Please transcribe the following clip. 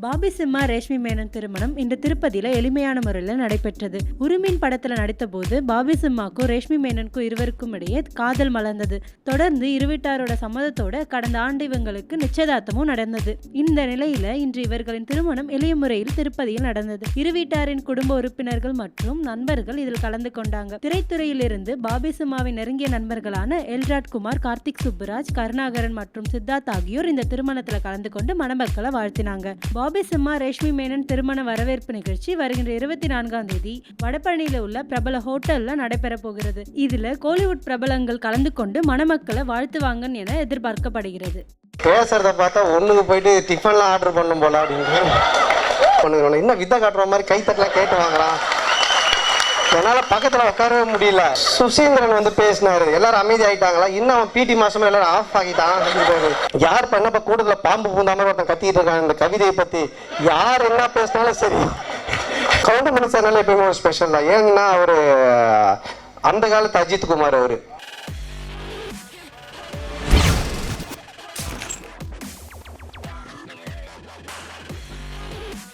Bobby Simha Reshmi Menon திருமணம் இன்று திருப்பதியில் எளிமையான முறையில் நடைபெற்றது. உருமின் படத்தில் நடித்த போது பாபி சிம்மாக்கும் ரேஷ்மி மேனனுக்கும் இருவருக்கும் இடையே காதல் மலர்ந்தது. தொடர்ந்து இருவீட்டாரோட சம்மதத்தோட கடந்த ஆண்டு இவங்களுக்கு நிச்சயதார்த்தமும் நடந்தது. இந்த நிலையில இன்று இவர்களின் திருமணம் எளிய முறையில் திருப்பதியில் நடந்தது. இருவீட்டாரின் குடும்ப உறுப்பினர்கள் மற்றும் நண்பர்கள் இதில் கலந்து கொண்டாங்க. திரைத்துறையிலிருந்து பாபி சிம்மாவின் நெருங்கிய நண்பர்களான எல்ராட் குமார் கார்த்திக் சுப்புராஜ் கருணாகரன் மற்றும் சித்தார்த் ஆகியோர் இந்த திருமணத்தில் கலந்து கொண்டு மணமக்களை வாழ்த்தினாங்க. பாபி சிம்மா ரேஷ்மி மேனன் திருமண வரவேற்பு நிகழ்ச்சி வருகின்ற இருபத்தி நான்காம் தேதி வடபழனியில உள்ள பிரபல ஹோட்டல்ல நடைபெற போகிறது. இதுல கோலிவுட் பிரபலங்கள் கலந்து கொண்டு மணமக்களை வாழ்த்துவாங்க என எதிர்பார்க்கப்படுகிறது. பேசுறத பார்த்தா ஒண்ணுக்கு போயிட்டு டிஃபன்லாம் ஆர்டர் பண்ணும் போல அப்படின்னு இன்னும் காட்டுற மாதிரி கைத்தட்டலாம் கேட்டு வாங்கலாம் என்னால் பக்கத்தில் உட்காரவே முடியல. சுசீந்திரன் வந்து பேசினாரு. எல்லாரும் அமைதி ஆகிட்டாங்களா இன்னும் அவன் பிடி மாசமா எல்லாரும் ஆஃப் ஆகிட்டான் யார் பண்ணப்ப கூட்டத்துல பாம்பு பூந்தா மாதிரி ஒருத்தன் கத்திட்டு இருக்கான் இந்த கவிதையை பற்றி யார் என்ன பேசினாலும் சரி. கவுண்டமணி சார்னால எப்பயுமே ஒரு ஸ்பெஷல் தான். ஏன்னா அவர் அந்த காலத்து அஜித் குமார் அவரு.